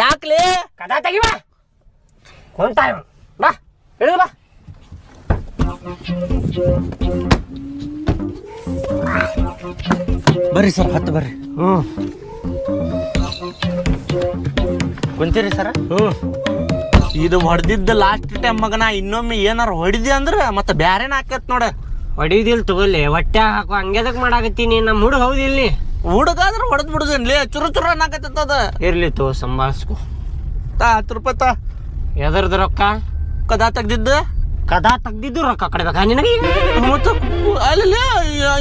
ಯಾಕ್ಲೆ? ಕದ ಬಾ ಕೊಂತ ಬಾ. ಬರ್ರಿ ಸರ್ ಹತ್ತು ಬರ್ರಿ. ಹ್ಞೂ ಕುಂತೀರಿ ಸರ್? ಹ್ಞೂ ಇದು ಹೊಡೆದಿದ್ದ ಲಾಸ್ಟ್ ಟೈಮ್ ಮಗನ ಇನ್ನೊಮ್ಮೆ ಏನಾರು ಹೊಡಿದಿ ಅಂದ್ರೆ ಮತ್ತೆ ಬ್ಯಾರೇನ ಹಾಕತ್ ನೋಡ. ಹೊಡಿದಿಲ್ ತಗೊಳ್ಳಿ ಹೊಟ್ಟೆ ಹಾಕೋ. ಹಂಗೆದಕ್ ಮಾಡಾಕತ್ತೀನಿ. ನಮ್ಮ ಹುಡುಗ ಹೌದಿಲ್ಲಿ ಹುಡುಗಾದ್ರ ಹೊಡೆದ್ ಬಿಡುದೇನ್ಲಿ ಚುರು ಚುರು ಅನ್ನಕತ್ತದ ಇರ್ಲಿ ತೋ ಸಂಭಾಳಿಸ್ಕೊ. ತಾ ಹತ್ತು ರೂಪಾಯಿ ತಾ. ಎದರ್ದ ರೊಕ್ಕ? ಕದಾ ತೆಗ್ದಿದ್ದು? ಕದಾ ತೆಗ್ದಿದ್ದು ರೊಕ್ಕ ಕಡ್ಬೇಕ ನಿನಗೆ? ಈಗ? ಮತ್ತೆ ಅಲ್ಲಿ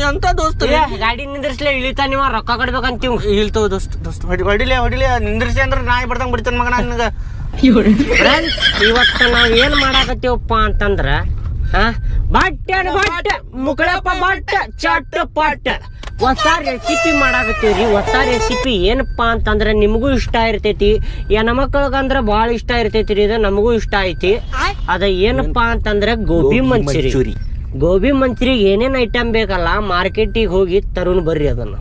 ಎಂತ ದೋಸ್ತ ಗಾಡಿ ನಿಂದ್ರಿಸ್ಲೇ ಇಳಿತಾ ನೀವ ರೊಕ್ಕ ಕಡ್ಬೇಕಂತೀವ್ ಇಳ್ತವ ದೋಸ್ತ ದೋಸ್ತ ಹೊಡಿ ಹೊಡಿಲೇ ಹೊಡಿಲೆ ನಿಂದ್ರಿಸಿ ಅಂದ್ರೆ ನಾಯಿ ಬಡ್ದಂಗ್ ಬಿಡ್ತಾನ ಮಗನ ನಿನಗೆ. ಇವತ್ತು ನಾವ್ ಏನ್ ಮಾಡಾಕತ್ತೀವಪ್ಪ ಅಂತಂದ್ರ ಹಾ ಬಟ್ಟೆ ಬಟ್ಟೆ ಮುಕಳಪ್ಪ ಬಟ್ಟೆ ಚಟ್ ಪಟ್ ಹೊಸ ರೆಸಿಪಿ ಮಾಡಾಕತ್ತೀವ್ರಿ. ಹೊಸ ರೆಸಿಪಿ ಏನಪ್ಪಾ ಅಂತಂದ್ರೆ ನಿಮಗೂ ಇಷ್ಟ ಇರ್ತೈತಿ. ಹೆಣ್ಮಕ್ಳಿಗಂದ್ರೆ ಮಕ್ಕಳಿಗಂದ್ರ ಭಾಳ ಇಷ್ಟ ಇರ್ತೈತಿ ರೀ ಇದು ನಮಗೂ ಇಷ್ಟ ಐತಿ. ಅದ ಏನಪ್ಪಾ ಅಂತಂದ್ರೆ ಗೋಬಿ ಮಂಚೂರಿ. ಮಂಚೂರಿ. ಗೋಬಿ ಮಂಚೂರಿ ಏನೇನು ಐಟಮ್ ಬೇಕಲ್ಲ ಮಾರ್ಕೆಟಿಗೆ ಹೋಗಿ ತರುಣ್ ಬರ್ರಿ ಅದನ್ನ.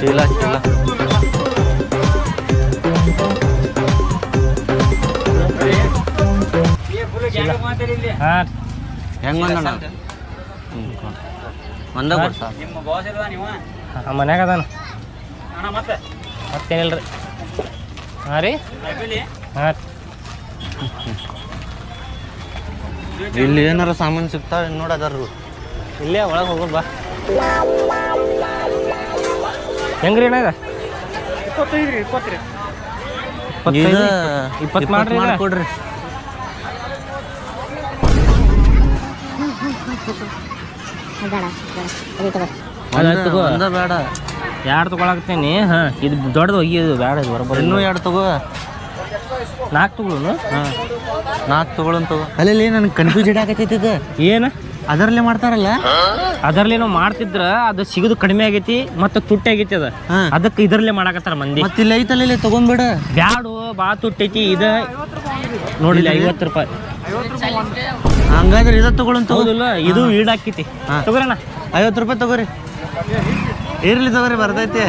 ಚೀಲ ಚೀಲ ಹೆಂಗ್ ಬಂದಣ್ಣ? ಒಂದ ಕೊಡ್ಸ ಮನ್ಯಾಗ ಅದಾನ. ಮತ್ತೇನಿಲ್ರಿ. ಹಾಂ ರೀ? ಹಾಂ. ಇಲ್ಲಿ ಏನಾರ ಸಾಮಾನು ಸಿಗ್ತಾವ ನೋಡದಾರು ಇಲ್ಲೇ ಒಳಗೆ ಹೋಗೋದು ಬಾ. ಹೆಂಗ್ರಿ ಅಣ್ಣ ಇದು? ಇಪ್ಪತ್ತೈದು ಇಪ್ಪತ್ತು ಮಾಡ್ರಿ ಇದ. ಕೊಡ್ರಿ ಒಂದ ಬೇಡ. ಎರಡು ತಗೊಳಕತ್ತೀನಿ. ಹಾಂ ಇದು ದೊಡ್ಡದು ಹೋಗಿ ಇದು ಬೇಡ ಇದು ಬರಬಾರ್ದು ಇನ್ನೂ ಎರಡು ತಗೋ. ನಾಲ್ಕು ತಗೊಳ್ಳೋನು ಹಾ. ನಾಲ್ಕು ತಗೊಳ್ಳೋನು ತಗೋ. ಅಲ್ಲಿ ನನಗೆ ಕನ್ಫ್ಯೂಸ್ ಇಡಾಕತ್ತೈತಿ ಇದು. ಏನು? ಅದರಲ್ಲೇ ಮಾಡ್ತಾರಲ್ಲ? ಅದರಲ್ಲಿ ನಾವು ಮಾಡ್ತಿದ್ರ ಅದು ಸಿಗದು ಕಡಿಮೆ ಆಗೈತಿ ಮತ್ತೆ ತುಟ್ಟಿ ಆಗೈತಿ ಅದ. ಹಾ. ಅದಕ್ಕೆ ಇದರಲ್ಲೇ ಮಾಡಾಕತ್ತಾರ ಮಂದಿ. ಮತ್ತೆ ಇಲ್ಲಿ ಐತಲ್ಲ ಇಲ್ಲಿ ತಗೊಂಡ್ಬಿಡ ಬ್ಯಾಡು ಭಾಳ ತುಟ್ಟೈತಿ ಇದ ನೋಡಿಲ್ಲ ಐವತ್ತು ರೂಪಾಯಿ. ಹಂಗಾದ್ರೆ ಇದ ತಗೊಳಂತ ತಗೋ. ಹೌದಿಲ್ಲ ಇದು ಈಡ್ ಹಾಕಿತಿ ತಗೋರಣ ಐವತ್ತು ರೂಪಾಯಿ ತಗೋರಿ. ಇರ್ಲಿ. ತಗೋರಿ ಬರ್ತೈತಿ